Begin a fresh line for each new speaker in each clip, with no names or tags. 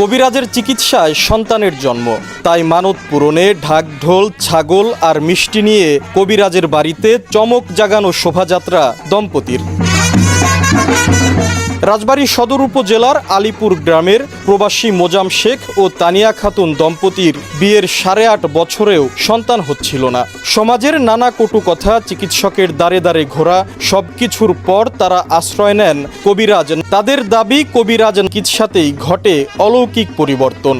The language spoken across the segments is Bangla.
কবিরাজের চিকিৎসায় সন্তানের জন্ম। তাই মানত পূরণে ঢাক, ঢোল, ছাগল আর মিষ্টি নিয়ে কবিরাজের বাড়িতে চমক জাগানো শোভাযাত্রা দম্পতির। রাজবাড়ী সদর উপজেলার আলিপুর গ্রামের প্রবাসী মোজাম শেখ ও তানিয়া খাতুন দম্পতির বিয়ের সাড়ে আট বছরেও সন্তান হচ্ছিল না। সমাজের নানা কটু কথা, চিকিৎসকের দ্বারে দ্বারে ঘোরা, সবকিছুর পর তারা আশ্রয় নেন কবিরাজ। তাদের দাবি কবিরাজ চিকিৎসাতেই ঘটে অলৌকিক পরিবর্তন।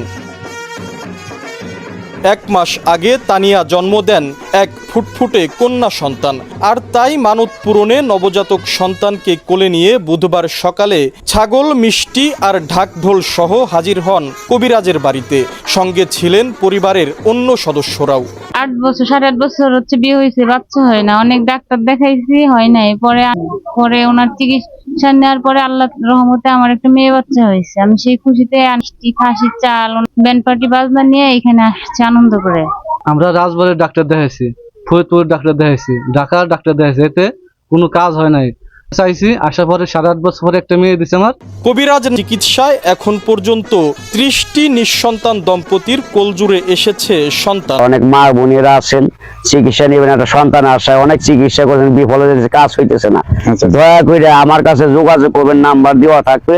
এক মাস আগে তানিয়া জন্ম দেন এক ফুটফুটে কন্যা সন্তান। আর তাই মানত পূরণে নবজাতক সন্তানকে কোলে নিয়ে বুধবার সকালে ছাগল, মিষ্টি আর ঢাকঢোল সহ হাজির হন কবিরাজের বাড়িতে। সঙ্গে ছিলেন পরিবারের অন্য সদস্যরাও।
আট বছর, সাড়ে আট বছর হচ্ছে বিয়ে হয়েছে, বাচ্চা হয় না। অনেক ডাক্তার দেখাইছি, হয় নাই। পরে পরে ওনার চিকিৎসা নেওয়ার পরে আল্লাহ রহমতে আমার একটা মেয়ে বাচ্চা হয়েছে। আমি সেই খুশিতে মিষ্টি খাসি চাল, ব্যান্ড পার্টি, বাজনা নিয়ে এখানে আসছি। আনন্দ করে?
আমরা রাজবাড়ির ডাক্তার দেখাইছি ফরিদপুর ডাক্তার দেখাইছি ঢাকার ডাক্তার দেখাইছি এতে কোনো কাজ হয় নাই। চাইছি আসার পরে সাড়ে আট বছর পরে একটা মেয়ে দিছে আমার।
কবিরাজ চিকিৎসায় এখন পর্যন্ত ত্রিশটি নিঃসন্তান দম্পতির কোলজুড়ে এসেছে সন্তান।
অনেক মা বোনেরা আছেন চিকিৎসা নেবেন একটা সন্তান আসায় অনেক চিকিৎসা করেন বিফল হয়ে যাচ্ছে, কাজ হইতেছে না। দয়া করে আমার কাছে যোগাযোগ করবেন নাম্বার দেওয়া থাকবে।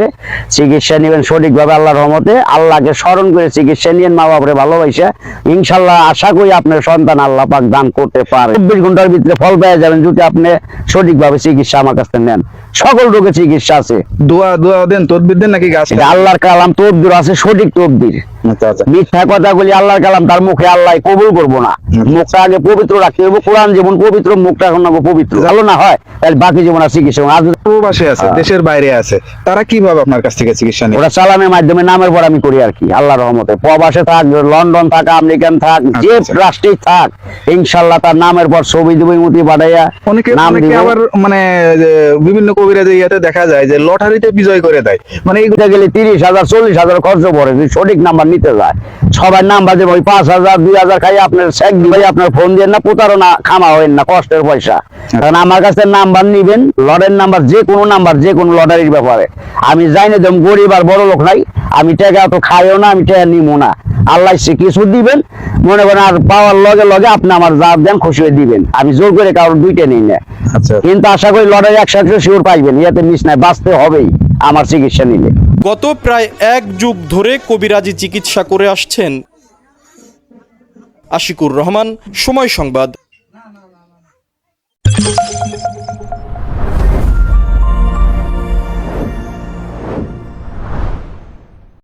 চিকিৎসা নেবেন সঠিকভাবে আল্লাহর রহমতে আল্লাহকে স্মরণ করে চিকিৎসা নিয়েন মা বাপরে ভালোবাসা। ইনশাল্লাহ আশা করি আপনার সন্তান আল্লাহ পাক দান করতে পারে। চব্বিশ ঘণ্টার ভিতরে ফল পেয়ে যাবেন যদি আপনি সঠিকভাবে চিকিৎসা আমার কাছে নেন। সকল রোগের চিকিৎসা আছে।
দোয়া দোয়া দেন তদবির দেন নাকি
আল্লাহর কালাম তকদির আছে সঠিক
আচ্ছা আচ্ছা
মিথ্যা কথা বলি আল্লাহর কালাম তার মুখে আল্লাহ কবুল করব না। মুখটা আগে পবিত্র রাখতে হবে কোরআন যেমন পবিত্র মুখটা এখন পবিত্র। ভালো না হয়? তাহলে বাকি জীবন আর চিকিৎসা যদি
প্রবাসে আছে দেশের বাইরে আছে। তারা কীভাবে আপনার কাছ থেকে চিকিৎসা নেয়?
ওরা চালানের মাধ্যমে নামের পর আমি করি আর কি আল্লাহ রহমতে। প্রবাসে থাক লন্ডন থাক আমেরিকান থাক যে
আচ্ছা।
রাষ্ট্রেই থাক ইনশাল্লাহ তার নামের পর ছবি দিব মতি পাঠাইয়া
অনেকে
নাম
আবার মানে যে বিভিন্ন কবিরাজের ইয়াতে দেখা যায় যে লটারিতে বিজয় করে দেয়। মানে এই
এটা গেলে তিরিশ হাজার চল্লিশ হাজার খরচ পড়ে সঠিক নাম্বার নিতে যায়। সবাই নাম্বার দেবে ওই পাঁচ হাজার দুই হাজার খাই আপনার চেক দিবে আপনার ফোন দিয়ে না প্রতারণা খামা হইন না কষ্টের পয়সা। কারণ আমার কাছে নাম্বার নিবেন লটারির নাম্বার যে কোনো নাম্বার যে কোনো লটারির ব্যাপারে। আমি জানি না যেমন গরিব আর বড় লোক নাই আমি টাকা তো খাইও না আমি টাকা নিবো না। আল্লাহ সে কিছু দিবেন মনে করেন আর পাওয়ার লগে লগে আপনি আমার যা দেন খুশি হয়ে দিবেন। আমি জোর করে কারোর দুইটা নিই না।
আচ্ছা।
কিন্তু আশা করি লটারি একশো একশো শিওর পাইবেন ইয়াতে মিস নাই বাঁচতে হবেই আমার চিকিৎসা নিলে।
গত প্রায় এক যুগ ধরে কবিরাজি চিকিৎসা করে আসছেন আশিকুর রহমান সময় সংবাদ।